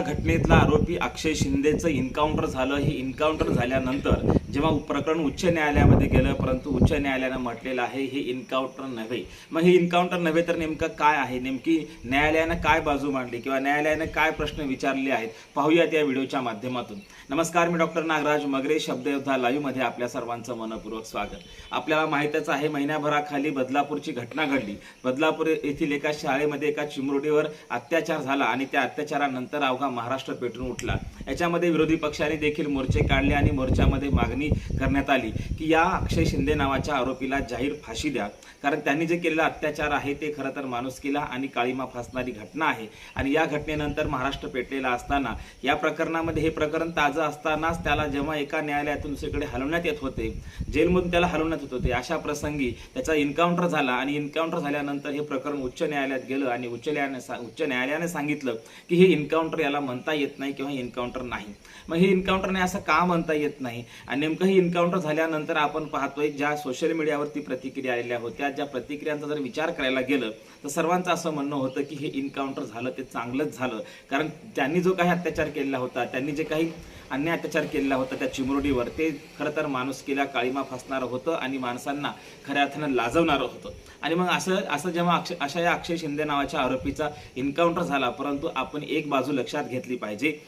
या घटनेतला आरोपी अक्षय शिंदेचं इन्काउंटर झालं. हे इन्काउंटर झाल्यानंतर जेव्हा प्रकरण उच्च न्यायालयामध्ये गेलं परंतु उच्च न्यायालयानं म्हटलेलं आहे हे इन्काउंटर नव्हे. मग हे इन्काउंटर नव्हे तर नेमकं काय आहे? नेमकी न्यायालयानं काय बाजू मांडली किंवा न्यायालयानं काय प्रश्न विचारले आहेत? पाहूयात या व्हिडिओच्या माध्यमातून. नमस्कार मी डॉक्टर नागराज मगरे शब्दयोद्धा लाईव्हमध्ये आपल्या सर्वांचं मनपूर्वक स्वागत. आपल्याला माहितच आहे महिन्याभराखाली बदलापूरची घटना घडली. बदलापूर येथील एका शाळेमध्ये एका चिमुरडीवर अत्याचार झाला आणि त्या अत्याचारानंतर अवघा महाराष्ट्र पेटून उठला. याच्यामध्ये विरोधी पक्षाने देखील मोर्चे काढले आणि मोर्चामध्ये मागणी करण्यात आली की या अक्षय शिंदे नावाच्या आरोपीला जाहीर फाशी द्या. कारण त्यांनी जे केलेला अत्याचार आहे ते खरं तर माणुसकीला आणि काळीमा फासणारी घटना आहे. आणि या घटनेनंतर महाराष्ट्र पेटलेला असताना या प्रकरणामध्ये हे प्रकरण ताजं असतानाच त्याला जेव्हा एका न्यायालयातून दुसरीकडे हलवण्यात येत होते जेलमधून त्याला हलवण्यात येत होते अशा प्रसंगी त्याचा इन्काउंटर झाला. आणि इन्काउंटर झाल्यानंतर हे प्रकरण उच्च न्यायालयात गेलं आणि उच्च न्यायालयाने उच्च न्यायालयाने सांगितलं की हे इन्काउंटर याला म्हणता येत नाही किंवा एन्काउंटर इन्काउंटर नाही. मग हे एन्काउंटर नाही असं का म्हणता येत नाही? आणि नेमकं हे इन्काउंटर झाल्यानंतर आपण पाहतोय ज्या सोशल मीडियावरती प्रतिक्रिया आलेल्या होत्या ज्या प्रतिक्रियांचा जर विचार करायला गेलं तर सर्वांचं असं म्हणणं होतं की हे एन्काउंटर झालं ते चांगलंच झालं. कारण त्यांनी जो काही अत्याचार केलेला होता त्यांनी जे काही अन्याय अत्याचार केलेला होता त्या चिमुरडीवर. ते खरं तर माणुसकीला काळीमा फासणारं होतं आणि माणसांना खऱ्या अर्थानं लाजवणारं होतं. आणि मग असं असं जेव्हा अक्षय अशा या अक्षय शिंदे नावाच्या आरोपीचा इन्काउंटर झाला परंतु आपण एक बाजू लक्षात घेतली पाहिजे.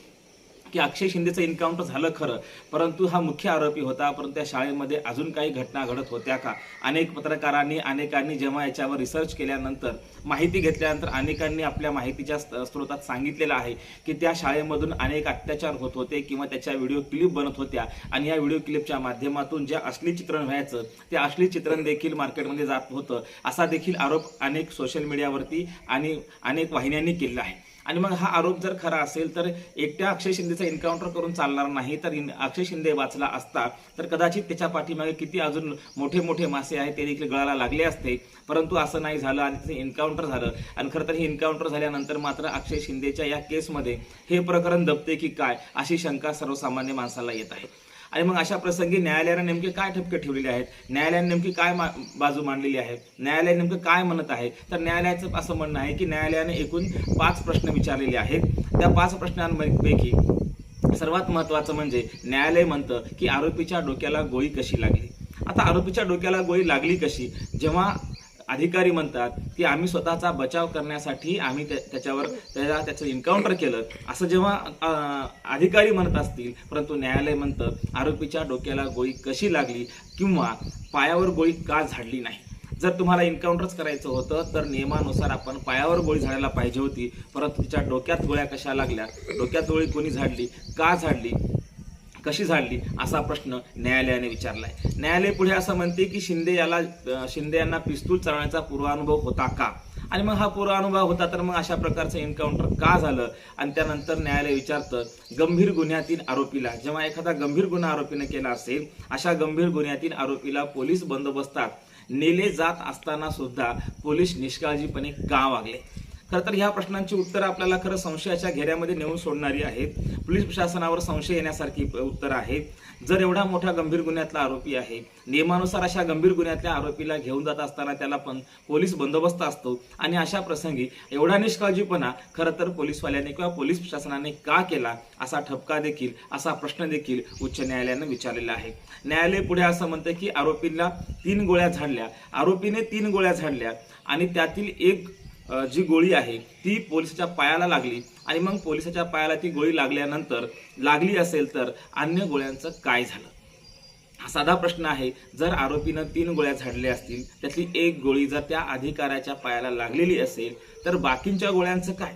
की अक्षय शिंदेचं एन्काउंटर झालं खरं परंतु हा मुख्य आरोपी होता परंतु त्या शाळेमध्ये अजून काही घटना घडत होत्या का? अनेक पत्रकारांनी अनेकांनी जेव्हा याच्यावर रिसर्च केल्यानंतर माहिती घेतल्यानंतर अनेकांनी आपल्या माहितीच्या स्रोतात सांगितलेलं आहे की त्या शाळेमधून अनेक अत्याचार होत होते किंवा त्याच्या व्हिडिओ क्लिप बनत होत्या. आणि या व्हिडिओ क्लिपच्या माध्यमातून जे असली चित्रण व्हायचं ते असली चित्रण देखील मार्केटमध्ये जात होतं. असा देखील आरोप अनेक सोशल मीडियावरती आणि अनेक वाहिन्यांनी केलेला आहे. आणि मग हा आरोप जर खरा असेल तर एकट्या अक्षय शिंदेचा एन्काउंटर करून चालणार नाही तर इन- अक्षय शिंदे वाचला असता तर कदाचित त्याच्या पाठीमागे किती अजून मोठे मोठे मासे आहेत ते देखील गळाला लागले असते. परंतु असं नाही झालं आणि त्याचं एन्काउंटर झालं. आणि खरं तर हे एन्काउंटर झाल्यानंतर मात्र अक्षय शिंदेच्या या केसमध्ये हे प्रकरण दबते की काय अशी शंका सर्वसामान्य माणसाला येत आहे. आणि मग अशा प्रसंगी न्यायालयानं नेमके काय ठपके ठेवलेले आहेत? न्यायालयाने नेमकी काय मा- बाजू मांडलेली आहे? न्यायालय नेमकं काय म्हणत आहे? तर न्यायालयाचं असं म्हणणं आहे की न्यायालयाने एकूण पाच प्रश्न विचारलेले आहेत. त्या पाच प्रश्नांपैकी सर्वात महत्वाचं म्हणजे न्यायालय म्हणतं की आरोपीच्या डोक्याला गोळी कशी लागली? आता आरोपीच्या डोक्याला गोळी लागली कशी? जेव्हा अधिकारी म्हणतात की आम्ही स्वतःचा बचाव करण्यासाठी आम्ही त्याच्यावर त्याला त्याचं एन्काउंटर केलं. असं जेव्हा अधिकारी म्हणत असतील परंतु न्यायालय म्हणतं आरोपीच्या डोक्याला गोळी कशी लागली किंवा पायावर गोळी का झाडली नाही? जर तुम्हाला एन्काउंटरच करायचं होतं तर नियमानुसार आपण पायावर गोळी झाडायला पाहिजे होती. परंतु तिच्या डोक्यात गोळ्या कशा लागल्या? डोक्यात गोळी कोणी झाडली? का झाडली? कशी झाडली असा प्रश्न न्यायालयाने विचारलाय. न्यायालय पुढे असं म्हणते की शिंदे याला शिंदे यांना पिस्तूल चालवण्याचा पूर्वानुभव होता का? आणि मग हा पूर्वानुभव होता तर मग अशा प्रकारचं एन्काउंटर का झालं? आणि त्यानंतर न्यायालय विचारतं गंभीर गुन्ह्यातील आरोपीला जेव्हा एखादा गंभीर गुन्हा आरोपीने केला असेल अशा गंभीर गुन्ह्यातील आरोपीला पोलीस बंदोबस्तात नेले जात असताना सुद्धा पोलीस निष्काळजीपणे का वागले? खरं तर ह्या प्रश्नांची उत्तरं आपल्याला खरं संशयाच्या घेऱ्यामध्ये नेऊन सोडणारी आहेत. पोलीस प्रशासनावर संशय येण्यासारखी उत्तरं आहेत. जर एवढा मोठा गंभीर गुन्ह्यातला आरोपी आहे नियमानुसार अशा गंभीर गुन्ह्यातल्या आरोपीला घेऊन जात असताना त्याला पण पोलीस बंदोबस्त असतो. आणि अशा प्रसंगी एवढा निष्काळजीपणा खरं तर पोलीसवाल्याने किंवा पोलीस प्रशासनाने का केला असा ठपका देखील असा प्रश्न देखील उच्च न्यायालयानं विचारलेला आहे. न्यायालय पुढे असं म्हणतं की आरोपीला तीन गोळ्या झाडल्या. आरोपीने तीन गोळ्या झाडल्या आणि त्यातील एक जी गोळी आहे ती पोलिसाच्या पायाला लागली आणि मग पोलिसाच्या पायाला ती गोळी लागल्यानंतर लागली असेल तर अन्य गोळ्यांचं काय झालं? हा साधा प्रश्न आहे. जर आरोपीनं तीन गोळ्या झाडल्या असतील त्यातली एक गोळी जर त्या अधिकाऱ्याच्या पायाला लागलेली असेल तर बाकींच्या गोळ्यांचं काय?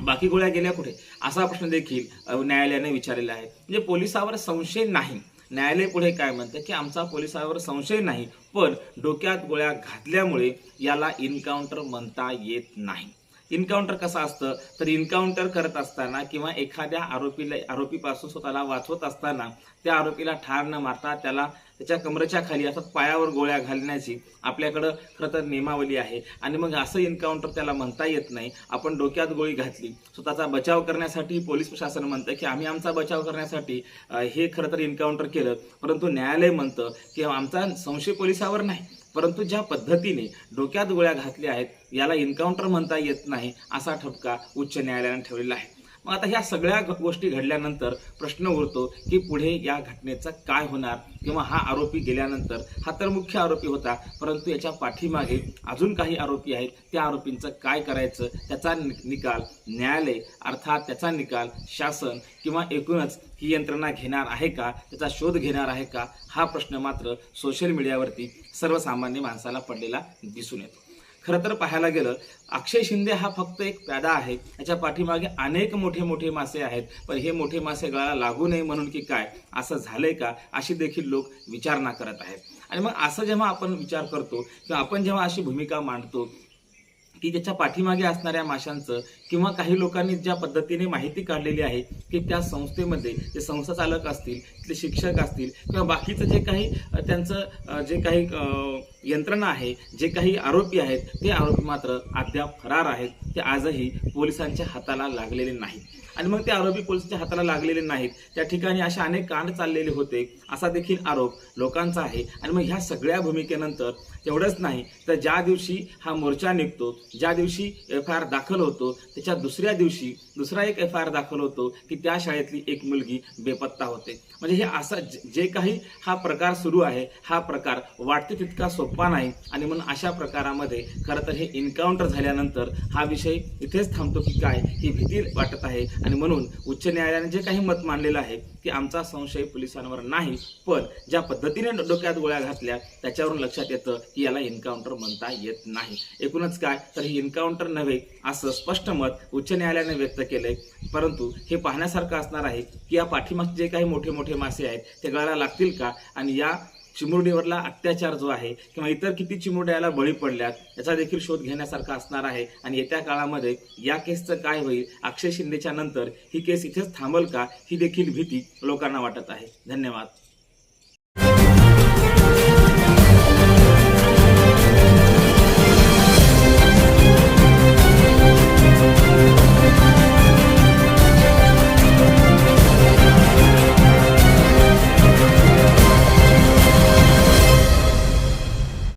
बाकी गोळ्या गेल्या कुठे? असा प्रश्न देखील न्यायालयाने विचारलेला आहे. म्हणजे पोलिसावर संशय नाही. न्यायालय पुढे काय म्हणतं की आमचा पोलिसावर संशय नाही पण डोक्यात गोळ्या घातल्यामुळे याला इन्काउंटर म्हणता येत नाही. इन्काउंटर कसं असतं? तर इन्काउंटर करत असताना किंवा एखाद्या आरोपीला आरोपीपासून स्वतःला वाचवत असताना त्या आरोपीला ठार न मारता त्याला त्याच्या कमरेच्या खाली अर्थात पायावर गोळ्या घालण्याची आपल्याकडं खरं तर नियमावली आहे. आणि मग असं इन्काउंटर त्याला म्हणता येत नाही. आपण डोक्यात गोळी घातली. स्वतःचा बचाव करण्यासाठी पोलीस प्रशासन म्हणतं की आम्ही आमचा बचाव करण्यासाठी हे खरं तर इन्काउंटर केलं. परंतु न्यायालय म्हणतं की आमचा संशय पोलिसावर नाही. परंतु ज्या पद्धतीने डोक्यात गोळ्या घातल्या आहेत याला इन्काउंटर म्हणता येत नाही असा ठपका उच्च न्यायालयाने ठेवलेला आहे. मग आता ह्या सगळ्या गोष्टी घडल्यानंतर प्रश्न उरतो की पुढे या घटनेचं काय होणार? किंवा हा आरोपी गेल्यानंतर हा तर मुख्य आरोपी होता परंतु याच्या पाठीमागे अजून काही आरोपी आहेत. त्या आरोपींचं काय करायचं? त्याचा निकाल न्यायालय अर्थात त्याचा निकाल शासन किंवा एकूणच ही यंत्रणा घेणार आहे का? त्याचा शोध घेणार आहे का? हा प्रश्न मात्र सोशल मीडियावरती सर्वसामान्य माणसाला पडलेला दिसून येतो. खरं तर पाहायला गेलं अक्षय शिंदे हा फक्त एक प्यादा आहे. याच्या पाठीमागे अनेक मोठे मोठे मासे आहेत. पण हे मोठे मासे गळाला लागू नये म्हणून की काय? असं झालंय का? अशी देखील लोक विचारणा करत आहेत. आणि मग असं जेव्हा आपण विचार करतो किंवा आपण जेव्हा अशी भूमिका मांडतो की ज्याच्या पाठीमागे असणाऱ्या माशांचं किंवा काही लोकांनी ज्या पद्धतीने माहिती काढलेली आहे की त्या संस्थेमध्ये जे संस्था चालक असतील तिथले शिक्षक असतील किंवा बाकीचं जे काही त्यांचं जे काही यंत्रणा आहे जे काही आरोपी आहेत ते आरोपी मात्र अद्याप फरार आहेत. ते आजही पोलिसांच्या हाताला लागलेले नाहीत. आणि मग ते आरोपी पोलिसांच्या हाताला लागलेले नाहीत. त्या ठिकाणी असे अनेक कांड चाललेले होते. असा देखील आरोप लोकांचा आहे. आणि मग ह्या सगळ्या भूमिकेनंतर तेवढंच नाही. तर ज्या दिवशी हा मोर्चा निघतो ज्या दिवशी एफ आय आर दाखल होतो त्याच्या दुसऱ्या दिवशी दुसरा एक एफ आय आर दाखल होतो की त्या शाळेतली एक मुलगी बेपत्ता होते. म्हणजे हे असं जे- जे काही हा प्रकार सुरू आहे हा प्रकार वाटते तितका सोपा नाही. आणि म्हणून अशा प्रकारामध्ये खरं तर हे एन्काउंटर झाल्यानंतर हा विषय इथेच थांबतो की काय ही भीती वाटत आहे. आणि म्हणून उच्च न्यायालयाने जे काही मत मांडलेलं आहे की आमचा संशय पोलिसांवर नाही पण ज्या पद्धतीने डोक्यात गोळ्या घातल्या त्याच्यावरून लक्षात येतं की याला एन्काउंटर म्हणता येत नाही. एकूणच काय? तर हे एन्काउंटर नव्हे असं स्पष्ट मत उच्च न्यायालयाने व्यक्त केलंय. परंतु हे पाहण्यासारखं असणार आहे की या पाठीमागचे जे काही मोठे मोठे मासे आहेत ते गळाला लागतील का? आणि या चिमुरडीवरला अत्याचार जो आहे किंवा इतर किती चिमुरड्याला बळी पडल्यात याचा देखील शोध घेण्यासारखा असणार आहे. आणि येत्या काळामध्ये या केसचं काय होईल अक्षय शिंदेच्या नंतर ही केस इथेच थांबल का? ही देखील भीती लोकांना वाटत आहे. धन्यवाद.